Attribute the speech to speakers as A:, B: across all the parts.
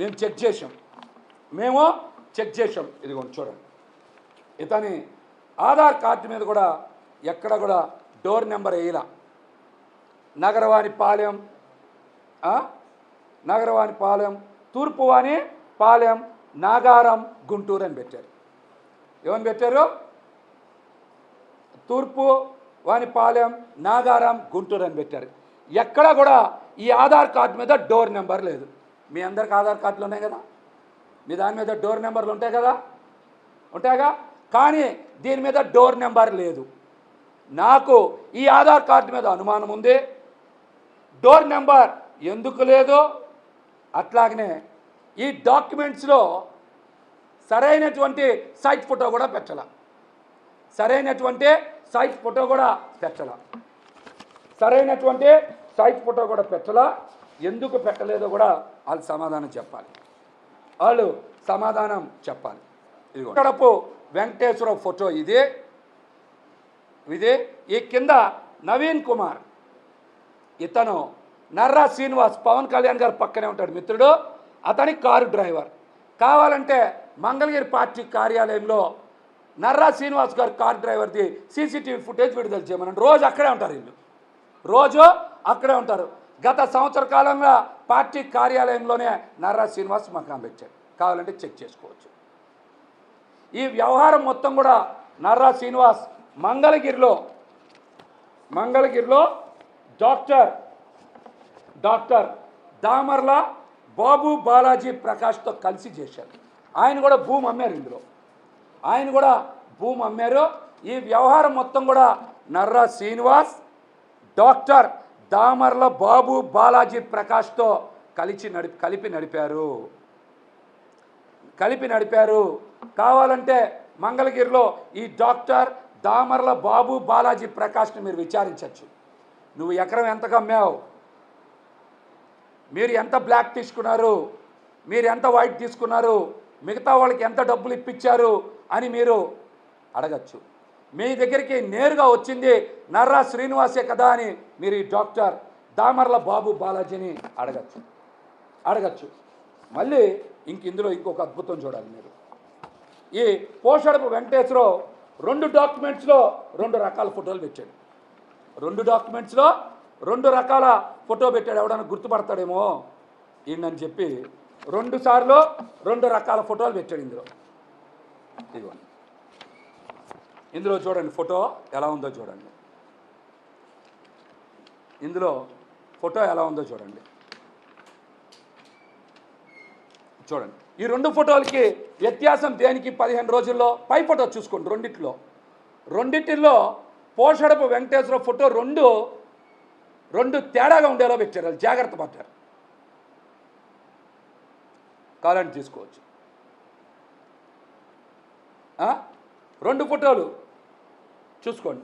A: మేము చెక్ చేసాం మేము చెక్ చేసాం ఇదిగోండి చూడండి. ఇతని ఆధార్ కార్డు మీద కూడా ఎక్కడ కూడా డోర్ నెంబర్ వేయలా. నగరవాణి పాలెం నగరవాణి పాలెం తూర్పువాణి పాలెం నాగారం గుంటూరు అని పెట్టారు. ఏమని పెట్టారు? తూర్పు వాణిపాలెం నాగారం గుంటూరు అని పెట్టారు. ఎక్కడ కూడా ఈ ఆధార్ కార్డు మీద డోర్ నెంబర్ లేదు. మీ అందరికి ఆధార్ కార్డులు ఉన్నాయి కదా? మీ దాని మీద డోర్ నెంబర్లు ఉంటాయి కదా? ఉంటాయిగా? కానీ దీని మీద డోర్ నెంబర్ లేదు. నాకు ఈ ఆధార్ కార్డు మీద అనుమానం ఉంది. డోర్ నెంబర్ ఎందుకు లేదు అట్లాగనే ఈ డాక్యుమెంట్స్లో సరైనటువంటి సైట్ ఫోటో కూడా పెట్టాల. సరైనటువంటి సైట్ ఫోటో కూడా పెట్టాల. సరైనటువంటి సైట్ ఫోటో కూడా పెట్టాల. ఎందుకు పెట్టలేదో కూడా వాళ్ళు సమాధానం చెప్పాలి. వాళ్ళు సమాధానం చెప్పాలి. ఇదిగో. కడపు వెంకటేశ్వర ఫోటో ఇది. ఇది. ఈ కింద నవీన్ కుమార్. ఇతను నర్రా శ్రీనివాస్ పవన్ కళ్యాణ్ గారు పక్కనే ఉంటాడు మిత్రుడు. అతని కారు డ్రైవర్. కావాలంటే మంగళగిరి పార్టీ కార్యాలయంలో నర్రా శ్రీనివాస్ గారు కార్ డ్రైవర్ది సీసీటీవీ ఫుటేజ్ విడుదల చేయమని రోజు అక్కడే ఉంటారు వీళ్ళు. రోజు అక్కడే ఉంటారు. గత సంవత్సర కాలంగా పార్టీ కార్యాలయంలోనే నర్రా శ్రీనివాస్ మకాం పెట్టాడు కావాలంటే చెక్ చేసుకోవచ్చు. ఈ వ్యవహారం మొత్తం కూడా నర్రా శ్రీనివాస్ మంగళగిరిలో మంగళగిరిలో డాక్టర్ డాక్టర్ దామర్ల బాబు బాలాజీ ప్రకాష్తో కలిసి చేశారు. ఆయన కూడా భూమి అమ్మారు ఇందులో. ఆయన కూడా భూమి అమ్మారు. ఈ వ్యవహారం మొత్తం కూడా నర్రా శ్రీనివాస్ డాక్టర్ దామర్ల బాబు బాలాజీ ప్రకాష్తో కలిసి నడి కలిపి నడిపారు. కలిపి నడిపారు. కావాలంటే మంగళగిరిలో ఈ డాక్టర్ దామర్ల బాబు బాలాజీ ప్రకాష్ని మీరు విచారించవచ్చు నువ్వు ఎకరం ఎంత కమ్మావు మీరు ఎంత బ్లాక్ తీసుకున్నారు? మీరు ఎంత వైట్ తీసుకున్నారు? మిగతా వాళ్ళకి ఎంత డబ్బులు ఇప్పించారు? అని మీరు అడగచ్చు. మీ దగ్గరికి నేరుగా వచ్చింది నర్రా శ్రీనివాసే కదా అని మీరు ఈ డాక్టర్ దామర్ల బాబు బాలాజీని అడగచ్చు. అడగచ్చు. మళ్ళీ ఇంక ఇందులో ఇంకొక అద్భుతం చూడాలి మీరు. ఈ పోషడపు వెంకటేశ్వరరావు రెండు డాక్యుమెంట్స్లో రెండు రకాల ఫోటోలు పెట్టాడు. రెండు డాక్యుమెంట్స్లో రెండు రకాల ఫోటో పెట్టాడు. ఎవడన్నా గుర్తుపడతాడేమో? ఈయనని చెప్పి రెండు సార్లు రెండు రకాల ఫోటోలు పెట్టాడు ఇందులో. ఇదిగోండి. ఇందులో చూడండి ఫోటో ఎలా ఉందో చూడండి. ఇందులో ఫోటో ఎలా ఉందో చూడండి. చూడండి. ఈ రెండు ఫోటోలకి వ్యత్యాసం దేనికి? పదిహేను రోజుల్లో పై ఫోటో చూసుకోండి రెండిట్లో. రెండిటిలో పోషడపు వెంకటేశ్వర ఫోటో రెండు రెండు తేడాగా ఉండేలా పెట్టారు వాళ్ళు జాగ్రత్త పడ్డారు. కాలాన్ని తీసుకోవచ్చు. రెండు ఫోటోలు. చూసుకోండి.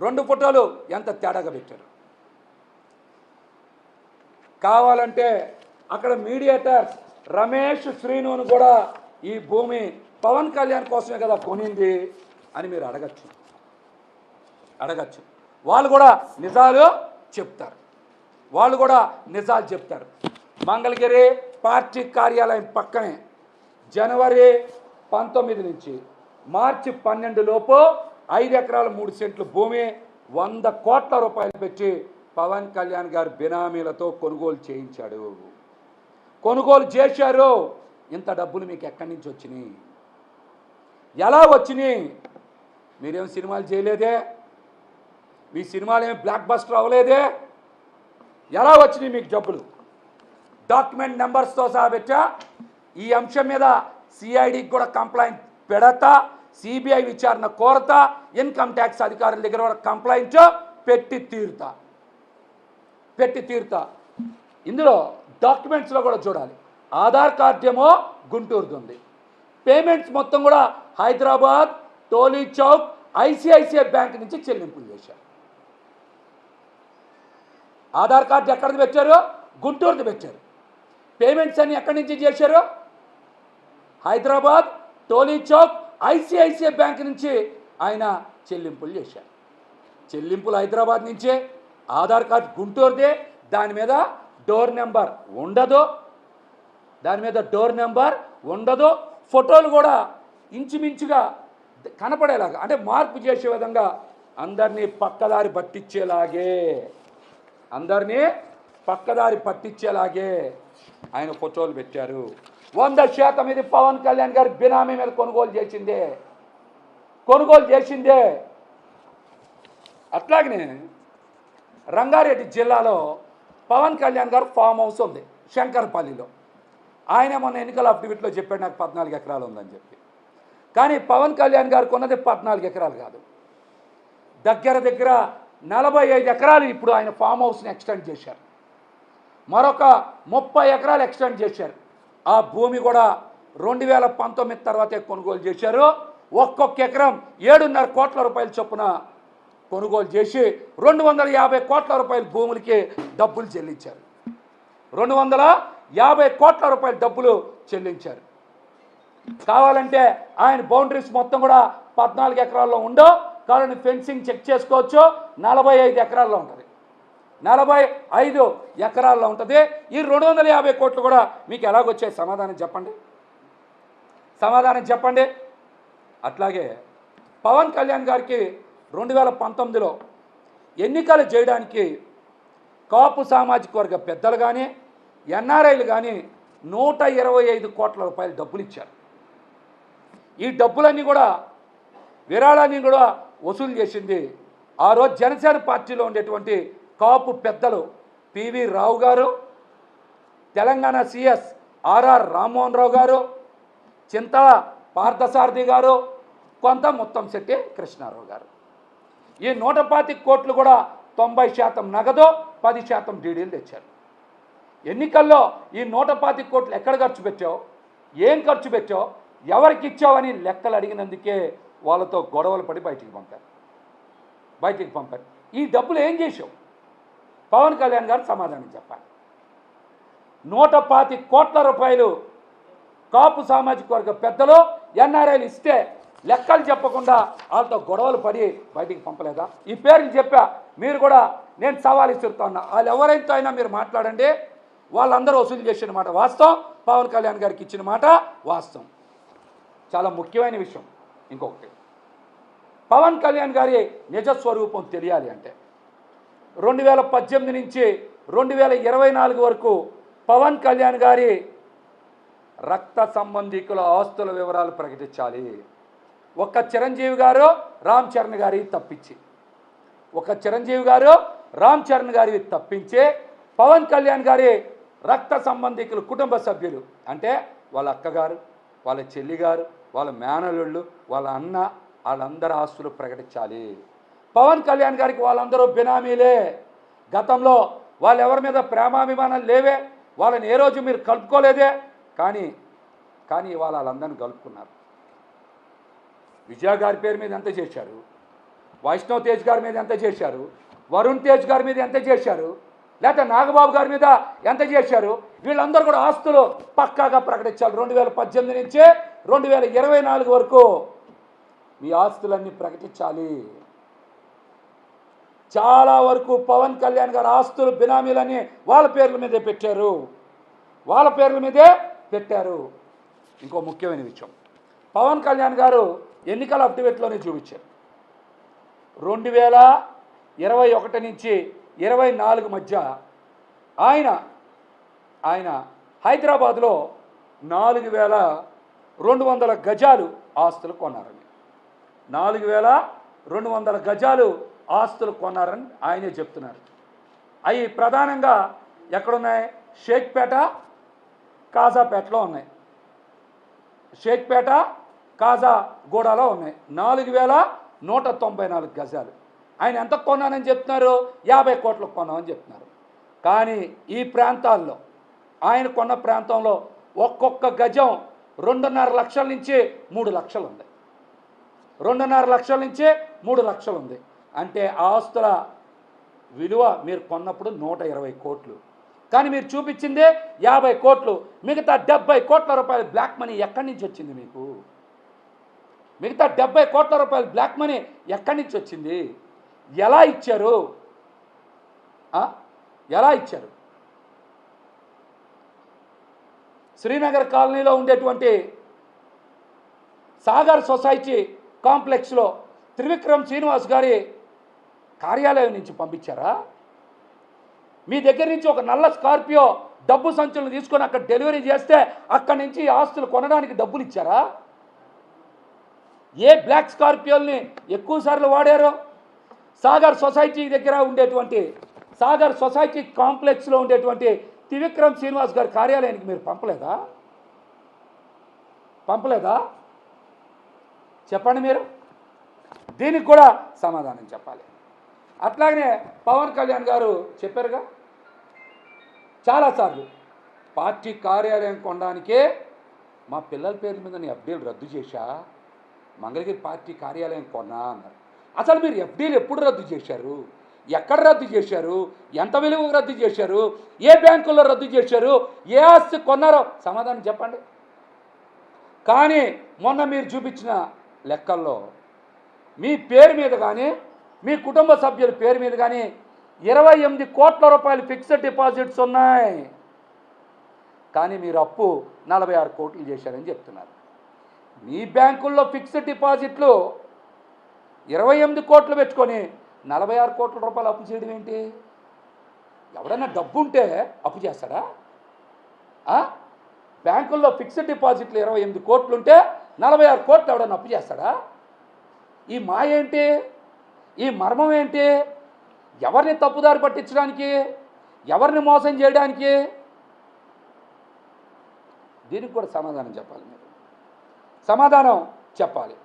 A: రెండు ఫోటోలు ఎంత తేడాగా పెట్టారు. కావాలంటే అక్కడ మీడియేటర్ రమేష్ శ్రీనుని కూడా ఈ భూమి పవన్ కళ్యాణ్ కోసమే కదా కొనింది అని మీరు అడగచ్చు. అడగచ్చు. వాళ్ళు కూడా నిజాలు చెప్తారు. వాళ్ళు కూడా నిజాలు చెప్తారు. మంగళగిరి పార్టీ కార్యాలయం పక్కనే జనవరి పంతొమ్మిది నుంచి మార్చి పన్నెండు లోపు ఐదు ఎకరాల మూడు సెంట్లు భూమి వంద కోట్ల రూపాయలు పెట్టి పవన్ కళ్యాణ్ గారు బినామీలతో కొనుగోలు చేయించాడు. కొనుగోలు చేశారు. ఇంత డబ్బులు మీకు ఎక్కడి నుంచి వచ్చినాయి? ఎలా వచ్చినాయి? మీరేం సినిమాలు చేయలేదే? మీ సినిమాలు ఏమి బ్లాక్ బస్టర్ అవ్వలేదే? ఎలా వచ్చినాయి మీకు డబ్బులు? డాక్యుమెంట్ నెంబర్స్తో సహా పెట్టా. ఈ అంశం మీద సిఐడికి కూడా కంప్లైంట్ పెడతా. సిబిఐ విచారణ కోరతా ఇన్కమ్ ట్యాక్స్ అధికారుల దగ్గర కంప్లైంట్ పెట్టి తీరుతా. పెట్టి తీరుతా. ఇందులో డాక్యుమెంట్స్లో కూడా చూడాలి. ఆధార్ కార్డ్ ఏమో గుంటూరుది ఉంది పేమెంట్స్ మొత్తం కూడా హైదరాబాద్ టోలీ చౌక్ ఐసిఐసిఐ బ్యాంక్ నుంచి చెల్లింపులు చేశారు. ఆధార్ కార్డు ఎక్కడిది పెట్టారు? గుంటూరుది పెట్టారు. పేమెంట్స్ అన్ని ఎక్కడి నుంచి చేశారు? హైదరాబాద్ టోలీ చౌక్ ఐసిఐసిఐ బ్యాంక్ నుంచి ఆయన చెల్లింపులు చేశారు. చెల్లింపులు హైదరాబాద్ నుంచే ఆధార్ కార్డు గుంటూరుదే దాని మీద డోర్ నెంబర్ ఉండదు. దాని మీద డోర్ నెంబర్ ఉండదు. ఫోటోలు కూడా ఇంచుమించుగా కనపడేలాగా అంటే మార్పు చేసే విధంగా అందరినీ పక్కదారి పట్టించేలాగే అందరినీ పక్కదారి పట్టించేలాగే ఆయన ఫోటోలు పెట్టారు. వంద శాతం ఇది పవన్ కళ్యాణ్ గారి బినామీ మీద కొనుగోలు చేసిందే. కొనుగోలు చేసిందే. అట్లాగనే రంగారెడ్డి జిల్లాలో పవన్ కళ్యాణ్ గారు ఫామ్ హౌస్ ఉంది శంకర్పల్లిలో. ఆయన మొన్న ఎన్నికల అఫిడవిట్లో చెప్పాడు నాకు పద్నాలుగు ఎకరాలు ఉందని చెప్పి. కానీ పవన్ కళ్యాణ్ గారికి ఉన్నది పద్నాలుగు ఎకరాలు కాదు. దగ్గర దగ్గర నలభై ఐదు ఎకరాలు ఇప్పుడు ఆయన ఫామ్ హౌస్ని ఎక్స్టెండ్ చేశారు. మరొక ముప్పై ఎకరాలు ఎక్స్టెండ్ చేశారు. ఆ భూమి కూడా రెండు వేల పంతొమ్మిది తర్వాతే కొనుగోలు చేశారు. ఒక్కొక్క ఎకరం ఏడున్నర కోట్ల రూపాయల చొప్పున కొనుగోలు చేసి రెండు వందల యాభై కోట్ల రూపాయల భూములకి డబ్బులు చెల్లించారు. రెండు వందల యాభై కోట్ల రూపాయల డబ్బులు చెల్లించారు. కావాలంటే ఆయన బౌండరీస్ మొత్తం కూడా పద్నాలుగు ఎకరాల్లో ఉండవు. కావాలని ఫెన్సింగ్ చెక్ చేసుకోవచ్చు. నలభై ఐదు ఎకరాల్లో ఉంటుంది. నలభై ఐదు ఎకరాల్లో ఉంటుంది. ఈ రెండు వందల యాభై కోట్లు కూడా మీకు ఎలాగొచ్చాయి సమాధానం చెప్పండి? సమాధానం చెప్పండి. అట్లాగే పవన్ కళ్యాణ్ గారికి రెండు వేల పంతొమ్మిదిలో ఎన్నికలు చేయడానికి కాపు సామాజిక వర్గ పెద్దలు కానీ ఎన్ఆర్ఐలు కానీ నూట ఇరవై ఐదు కోట్ల రూపాయలు డబ్బులు ఇచ్చారు. ఈ డబ్బులన్నీ కూడా విరాళాన్ని కూడా వసూలు చేసింది ఆ రోజు జనసేన పార్టీలో ఉండేటువంటి కాపు పెద్దలు PV Rao garu Telangana CS RR Rammohan Rao garu Chintala Parthasarathi గారు కొంత మొత్తం శెట్టి కృష్ణారావు గారు. ఈ నూట పాతిక కోట్లు కూడా తొంభై శాతం నగదు పది శాతం డీడీలు తెచ్చారు. ఎన్నికల్లో ఈ నూట పాతిక కోట్లు ఎక్కడ ఖర్చు పెట్టావు? ఏం ఖర్చు పెట్టావు? ఎవరికి ఇచ్చావని లెక్కలు అడిగినందుకే వాళ్ళతో గొడవలు పడి బయటికి పంపారు. బయటికి పంపారు. ఈ డబ్బులు ఏం చేసావు పవన్ కళ్యాణ్ గారు సమాధానం చెప్పాలి. నూట పాతి కోట్ల రూపాయలు కాపు సామాజిక వర్గ పెద్దలు ఎన్ఆర్ఐలు ఇస్తే లెక్కలు చెప్పకుండా వాళ్ళతో గొడవలు పడి బయటికి పంపలేదా? ఈ పేర్లు చెప్పా. మీరు కూడా నేను సవాల్ ఇస్తున్నా వాళ్ళు ఎవరైతే అయినా మీరు మాట్లాడండి. వాళ్ళందరూ వసూలు చేసిన మాట వాస్తవం. పవన్ కళ్యాణ్ గారికి ఇచ్చిన మాట వాస్తవం. చాలా ముఖ్యమైన విషయం. ఇంకొకటి. పవన్ కళ్యాణ్ గారి నిజ స్వరూపం తెలియాలి అంటే రెండు వేల పద్దెనిమిది నుంచి రెండు వేల ఇరవై నాలుగు వరకు పవన్ కళ్యాణ్ గారి రక్త సంబంధికుల ఆస్తుల వివరాలు ప్రకటించాలి. ఒక చిరంజీవి గారు రామ్ చరణ్ గారి తప్పించి ఒక చిరంజీవి గారు రామ్ చరణ్ గారి తప్పించి పవన్ కళ్యాణ్ గారి రక్త సంబంధికులు కుటుంబ సభ్యులు అంటే వాళ్ళ అక్కగారు వాళ్ళ చెల్లిగారు వాళ్ళ మేనలుళ్ళు వాళ్ళ అన్న వాళ్ళందరి ఆస్తులు ప్రకటించాలి. పవన్ కళ్యాణ్ గారికి వాళ్ళందరూ బినామీలే. గతంలో వాళ్ళు ఎవరి మీద ప్రేమాభిమానాలు లేవే వాళ్ళని ఏ రోజు మీరు కలుపుకోలేదే? కానీ కానీ ఇవాళ వాళ్ళందరిని కలుపుకున్నారు. విజయ గారి పేరు మీద ఎంత చేశారు? వైష్ణవ్ తేజ్ గారి మీద ఎంత చేశారు? వరుణ్ తేజ్ గారి మీద ఎంత చేశారు? లేకపోతే నాగబాబు గారి మీద ఎంత చేశారు? వీళ్ళందరూ కూడా ఆస్తులు పక్కాగా ప్రకటించాలి. రెండు వేల పద్దెనిమిది నుంచి రెండు వేల ఇరవై నాలుగు వరకు మీ ఆస్తులన్నీ ప్రకటించాలి. చాలా వరకు పవన్ కళ్యాణ్ గారు ఆస్తులు బినామీలని వాళ్ళ పేర్ల మీదే పెట్టారు. వాళ్ళ పేర్ల మీదే పెట్టారు. ఇంకో ముఖ్యమైన విషయం. పవన్ కళ్యాణ్ గారు ఎన్నికల అఫిడవిట్లోనే చూపించారు. రెండు వేల ఇరవై ఒకటి నుంచి ఇరవై నాలుగు మధ్య ఆయన ఆయన హైదరాబాద్లో నాలుగు వేల రెండు వందల గజాలు ఆస్తులు కొన్నారండి నాలుగు వేల రెండు వందల గజాలు ఆస్తులు కొన్నారని ఆయనే చెప్తున్నారు. అవి ప్రధానంగా ఎక్కడున్నాయి? షేక్పేట కాజాపేటలో ఉన్నాయి. షేక్పేట కాజాగూడలో ఉన్నాయి. నాలుగు వేల నూట తొంభై నాలుగు గజాలు. ఆయన ఎంత కొన్నానని చెప్తున్నారు? యాభై కోట్లకు కొన్నామని చెప్తున్నారు. కానీ ఈ ప్రాంతాల్లో ఆయన కొన్న ప్రాంతంలో ఒక్కొక్క గజం రెండున్నర లక్షల నుంచి మూడు లక్షలు ఉంది. రెండున్నర లక్షల నుంచి మూడు లక్షలు ఉంది. అంటే ఆస్తుల విలువ మీరు కొన్నప్పుడు నూట ఇరవై కోట్లు. కానీ మీరు చూపించిందే యాభై కోట్లు మిగతా డెబ్బై కోట్ల రూపాయల బ్లాక్ మనీ ఎక్కడి నుంచి వచ్చింది మీకు? మిగతా డెబ్బై కోట్ల రూపాయల బ్లాక్ మనీ ఎక్కడి నుంచి వచ్చింది? ఎలా ఇచ్చారు? ఎలా ఇచ్చారు? శ్రీనగర్ కాలనీలో ఉండేటువంటి సాగర్ సొసైటీ కాంప్లెక్స్లో త్రివిక్రమ్ శ్రీనివాస్ గారి కార్యాలయం నుంచి పంపించారా? మీ దగ్గర నుంచి ఒక నల్ల స్కార్పియో డబ్బు సంచులను తీసుకొని అక్కడ డెలివరీ చేస్తే అక్కడి నుంచి ఆస్తులు కొనడానికి డబ్బులు ఇచ్చారా? ఏ బ్లాక్ స్కార్పియోల్ని ఎక్కువసార్లు వాడారో వాడారు? సాగర్ సొసైటీ దగ్గర ఉండేటువంటి సాగర్ సొసైటీ కాంప్లెక్స్లో ఉండేటువంటి త్రివిక్రమ్ శ్రీనివాస్ గారి కార్యాలయానికి మీరు పంపలేదా? పంపలేదా? చెప్పండి మీరు. దీనికి కూడా సమాధానం చెప్పాలి. అట్లాగనే పవన్ కళ్యాణ్ గారు చెప్పారుగా చాలాసార్లు పార్టీ కార్యాలయం కొనడానికే మా పిల్లల పేర్ల మీద నీ ఎఫ్డీలు రద్దు చేశా? మంగళగిరి పార్టీ కార్యాలయం కొన్నా అన్నారు. అసలు మీరు ఎఫ్డీలు ఎప్పుడు రద్దు చేశారు? ఎక్కడ రద్దు చేశారు? ఎంత విలువ రద్దు చేశారు? ఏ బ్యాంకుల్లో రద్దు చేశారు? ఏ ఆస్తి కొన్నారో సమాధానం చెప్పండి. కానీ మొన్న మీరు చూపించిన లెక్కల్లో మీ పేరు మీద కానీ మీ కుటుంబ సభ్యుల పేరు మీద కానీ ఇరవై ఎనిమిది కోట్ల రూపాయలు ఫిక్స్డ్ డిపాజిట్స్ ఉన్నాయి. కానీ మీరు అప్పు నలభై ఆరు కోట్లు చేశారని చెప్తున్నారు. మీ బ్యాంకుల్లో ఫిక్స్డ్ డిపాజిట్లు ఇరవై ఎనిమిది కోట్లు పెట్టుకొని నలభై ఆరు కోట్ల రూపాయలు అప్పు చేయడం ఏంటి? ఎవడన్నా డబ్బు ఉంటే అప్పు చేస్తాడా? బ్యాంకుల్లో ఫిక్స్డ్ డిపాజిట్లు ఇరవై ఎనిమిది కోట్లు ఉంటే నలభై ఆరు కోట్లు ఎవడన్నా అప్పు చేస్తాడా? ఈ మాయ ఏంటి? ఈ మర్మం ఏంటి? ఎవరిని తప్పుదారి పట్టించడానికి? ఎవరిని మోసం చేయడానికి? దీనికి కూడా సమాధానం చెప్పాలి మీరు. సమాధానం చెప్పాలి.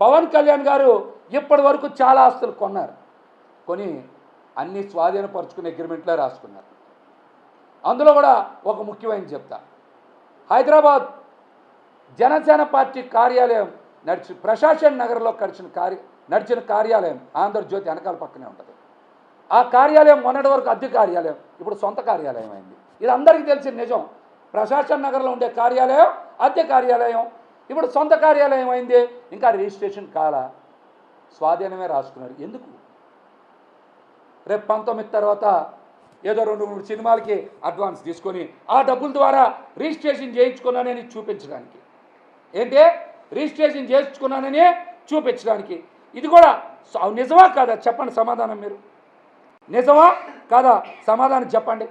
A: పవన్ కళ్యాణ్ గారు ఇప్పటి వరకు చాలా ఆస్తులు కొన్నారు. కొని అన్ని స్వాధీనపరుచుకునే అగ్రిమెంట్లో రాసుకున్నారు. అందులో కూడా ఒక ముఖ్యమైన చెప్తా. హైదరాబాద్ జనసేన పార్టీ కార్యాలయం నడిచి ప్రశాసన్ నగర్లో కడిచిన కార్య నడిచిన కార్యాలయం ఆంధ్రజ్యోతి వెనకాల పక్కనే ఉంటుంది. ఆ కార్యాలయం మొన్నటి వరకు అద్దె కార్యాలయం ఇప్పుడు సొంత కార్యాలయం అయింది. ఇది అందరికీ తెలిసిన నిజం. ప్రశాసన్ నగర్లో ఉండే కార్యాలయం అద్దె కార్యాలయం ఇప్పుడు సొంత కార్యాలయం అయింది. ఇంకా రిజిస్ట్రేషన్ కాల స్వాధీనమే రాసుకున్నారు. ఎందుకు? రేపు పంతొమ్మిది తర్వాత ఏదో రెండు మూడు సినిమాలకి అడ్వాన్స్ తీసుకొని ఆ డబ్బుల ద్వారా రిజిస్ట్రేషన్ చేయించుకున్నానని చూపించడానికి. ఏంటి? రిజిస్ట్రేషన్ చేయించుకున్నానని చూపించడానికి. ఇది కూడా నిజమా కాదా? చెప్పండి సమాధానం మీరు. నిజమా కాదా? సమాధానం చెప్పండి.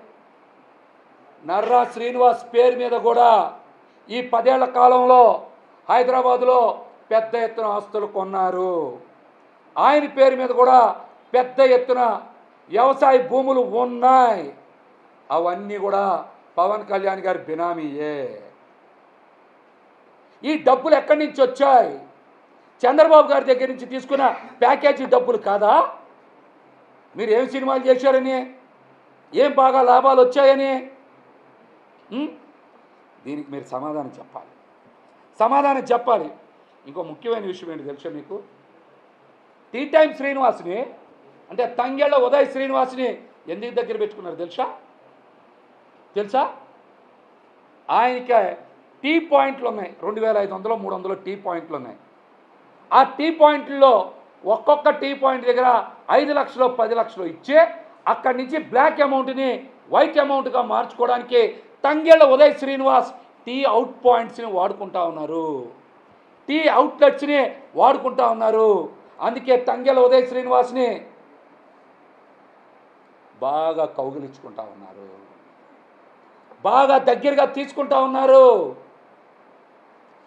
A: నర్రా శ్రీనివాస్ పేరు మీద కూడా ఈ పదేళ్ళ కాలంలో హైదరాబాదులో పెద్ద ఎత్తున ఆస్తులు కొన్నారు. ఆయన పేరు మీద కూడా పెద్ద ఎత్తున వ్యవసాయ భూములు ఉన్నాయి. అవన్నీ కూడా పవన్ కళ్యాణ్ గారి బినామీయే. ఈ డబ్బులు ఎక్కడి నుంచి వచ్చాయి? చంద్రబాబు గారి దగ్గర నుంచి తీసుకున్న ప్యాకేజీ డబ్బులు కాదా? మీరు ఏం సినిమాలు చేశారని? ఏం బాగా లాభాలు వచ్చాయని? దీనికి మీరు సమాధానం చెప్పాలి. సమాధానం చెప్పాలి. ఇంకో ముఖ్యమైన విషయం ఏంటి తెలుసా మీకు? టీ టైం శ్రీనివాస్ని అంటే తంగేళ్ళ ఉదయ్ శ్రీనివాస్ని ఎందుకు దగ్గర పెట్టుకున్నారు తెలుసా? తెలుసా? ఆయనకి టీ పాయింట్లు ఉన్నాయి రెండు వేల ఐదు వందలు మూడు వందలు టీ పాయింట్లు ఉన్నాయి ఆ టీ పాయింట్లో ఒక్కొక్క టీ పాయింట్ దగ్గర ఐదు లక్షలు పది లక్షలు ఇచ్చే అక్కడి నుంచి బ్లాక్ అమౌంట్ని వైట్ అమౌంట్గా మార్చుకోవడానికి తంగేళ్ళ ఉదయ్ శ్రీనివాస్ టీ అవుట్ పాయింట్స్ని వాడుకుంటా ఉన్నారు. టీ అవుట్లెట్స్ని వాడుకుంటా ఉన్నారు. అందుకే తంగెల ఉదయ్ శ్రీనివాస్ని బాగా కౌగిలించుకుంటా ఉన్నారు. బాగా దగ్గరగా తీసుకుంటా ఉన్నారు.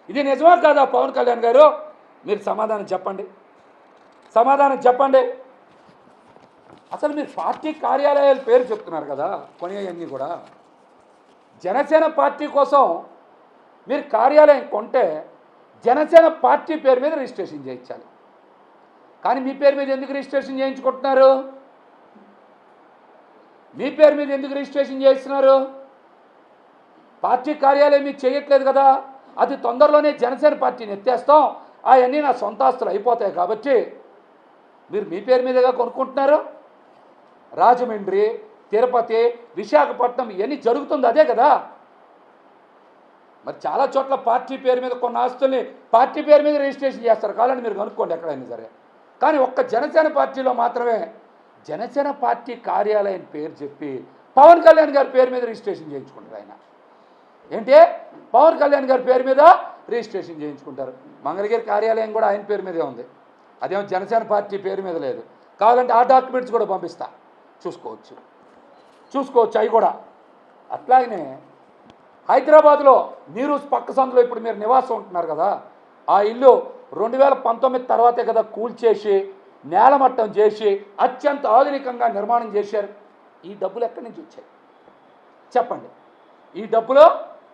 A: ఇది నిజమా కాదా పవన్ కళ్యాణ్ గారు? మీరు సమాధానం చెప్పండి. సమాధానం చెప్పండి. అసలు మీరు పార్టీ కార్యాలయాల పేరు చెప్తున్నారు కదా కొనేవన్నీ కూడా. జనసేన పార్టీ కోసం మీరు కార్యాలయం కొంటే జనసేన పార్టీ పేరు మీద రిజిస్ట్రేషన్ చేయించాలి. కానీ మీ పేరు మీద ఎందుకు రిజిస్ట్రేషన్ చేయించుకుంటున్నారు? మీ పేరు మీద ఎందుకు రిజిస్ట్రేషన్ చేస్తున్నారు పార్టీ కార్యాలయం మీకు చేయట్లేదు కదా అది తొందరలోనే జనసేన పార్టీని ఎత్తేస్తాం. అవన్నీ నా సొంత ఆస్తులు అయిపోతాయి కాబట్టి మీరు మీ పేరు మీదుగా కొనుక్కుంటున్నారు? రాజమండ్రి తిరుపతి విశాఖపట్నం ఇవన్నీ జరుగుతుంది అదే కదా? మరి చాలా చోట్ల పార్టీ పేరు మీద కొన్ని ఆస్తుల్ని పార్టీ పేరు మీద రిజిస్ట్రేషన్ చేస్తారు. కావాలని మీరు కనుక్కోండి ఎక్కడైనా సరే. కానీ ఒక్క జనసేన పార్టీలో మాత్రమే జనసేన పార్టీ కార్యాలయం పేరు చెప్పి పవన్ కళ్యాణ్ గారి పేరు మీద రిజిస్ట్రేషన్ చేయించుకుంటారు ఆయన. ఏంటి? పవన్ కళ్యాణ్ గారి పేరు మీద రిజిస్ట్రేషన్ చేయించుకుంటారు. మంగళగిరి కార్యాలయం కూడా ఆయన పేరు మీదే ఉంది. అదేమో జనసేన పార్టీ పేరు మీద లేదు. కావాలంటే ఆ డాక్యుమెంట్స్ కూడా పంపిస్తా. చూసుకోవచ్చు. చూసుకోవచ్చు అవి కూడా. అట్లాగనే హైదరాబాద్లో నీరు పక్క సందులో ఇప్పుడు మీరు నివాసం ఉంటున్నారు కదా ఆ ఇల్లు రెండు వేల పంతొమ్మిది తర్వాతే కదా కూల్చేసి నేలమట్టం చేసి అత్యంత ఆధునికంగా నిర్మాణం చేశారు. ఈ డబ్బులు ఎక్కడి నుంచి వచ్చాయి? చెప్పండి. ఈ డబ్బులు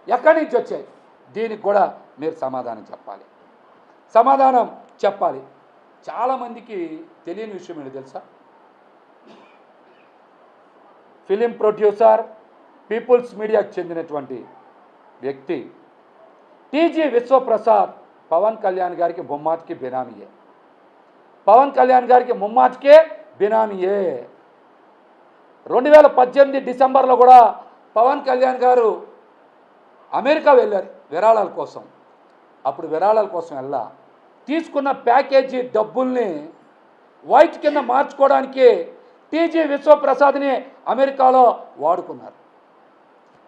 A: ఎక్కడి నుంచి వచ్చాయి? దీనికి కూడా మీరు సమాధానం చెప్పాలి. సమాధానం చెప్పాలి. చాలామందికి తెలియని విషయం ఏంటి తెలుసా? ఫిలిం ప్రొడ్యూసర్ పీపుల్స్ మీడియాకు చెందినటువంటి వ్యక్తి టీజీ విశ్వప్రసాద్ పవన్ కళ్యాణ్ గారికి ముమ్మాటికి బినామీయే. పవన్ కళ్యాణ్ గారికి ముమ్మాటికే బినామీయే. రెండు వేల పద్దెనిమిది డిసెంబర్లో కూడా పవన్ కళ్యాణ్ గారు అమెరికా వెళ్ళారు విరాళాల కోసం. అప్పుడు విరాళాల కోసం వెళ్ళా. తీసుకున్న ప్యాకేజీ డబ్బుల్ని వైట్ కింద మార్చుకోవడానికి టీజీ విశ్వప్రసాద్ని అమెరికాలో వాడుకున్నారు.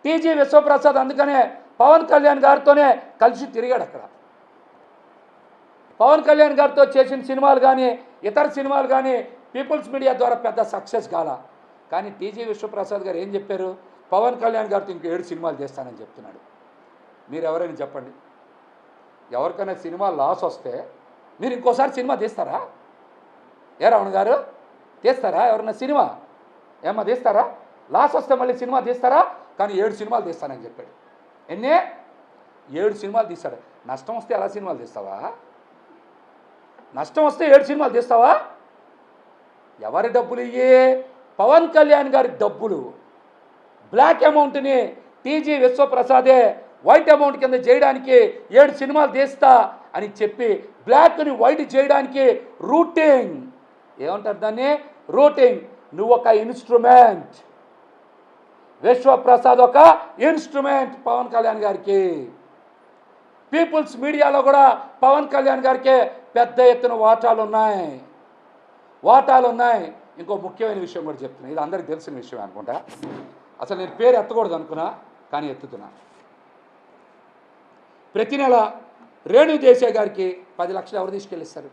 A: టీజీ విశ్వప్రసాద్ అందుకనే పవన్ కళ్యాణ్ గారితోనే కలిసి తిరిగాడు అక్కడ. పవన్ కళ్యాణ్ గారితో చేసిన సినిమాలు కానీ ఇతర సినిమాలు కానీ పీపుల్స్ మీడియా ద్వారా పెద్ద సక్సెస్ కాల. కానీ టీజీ విశ్వప్రసాద్ గారు ఏం చెప్పారు? పవన్ కళ్యాణ్ గారితో ఇంక ఏడు సినిమాలు చేస్తానని చెప్తున్నాడు. మీరు ఎవరైనా చెప్పండి. ఎవరికైనా సినిమా లాస్ వస్తే మీరు ఇంకోసారి సినిమా తీస్తారా? ఏ రావణ గారు? తీస్తారా ఎవరైనా సినిమా? ఏమ్మా తీస్తారా? లాస్ వస్తే మళ్ళీ సినిమా తీస్తారా? కానీ ఏడు సినిమాలు తీస్తానని చెప్పాడు. ఎన్నే? ఏడు సినిమాలు తీస్తాడు. నష్టం వస్తే ఎలా సినిమాలు తీస్తావా? నష్టం వస్తే ఏడు సినిమాలు తీస్తావా? ఎవరి డబ్బులు ఇయ్యే? పవన్ కళ్యాణ్ గారి డబ్బులు. బ్లాక్ అమౌంట్ని టీజీ విశ్వప్రసాదే వైట్ అమౌంట్ కింద చేయడానికి ఏడు సినిమాలు తీస్తా అని చెప్పి బ్లాక్ని వైట్ చేయడానికి రూటింగ్. ఏమంటారు దాన్ని? రూటింగ్. నువ్వు ఒక ఇన్స్ట్రుమెంట్. విశ్వప్రసాద్ ఒక ఇన్స్ట్రుమెంట్ పవన్ కళ్యాణ్ గారికి. పీపుల్స్ మీడియాలో కూడా పవన్ కళ్యాణ్ గారికి పెద్ద ఎత్తున వాటాలు ఉన్నాయి వాటాలు ఉన్నాయి ఇంకో ముఖ్యమైన విషయం కూడా చెప్తున్నా. ఇది అందరికీ తెలిసిన విషయం అనుకుంటా. అసలు నేను పేరు ఎత్తకూడదు అనుకున్నా కానీ ఎత్తుతున్నా. ప్రతి నెల రేణు దేశాయ్ గారికి పది లక్షలు ఎవరు తీసుకెళ్ళిస్తారు?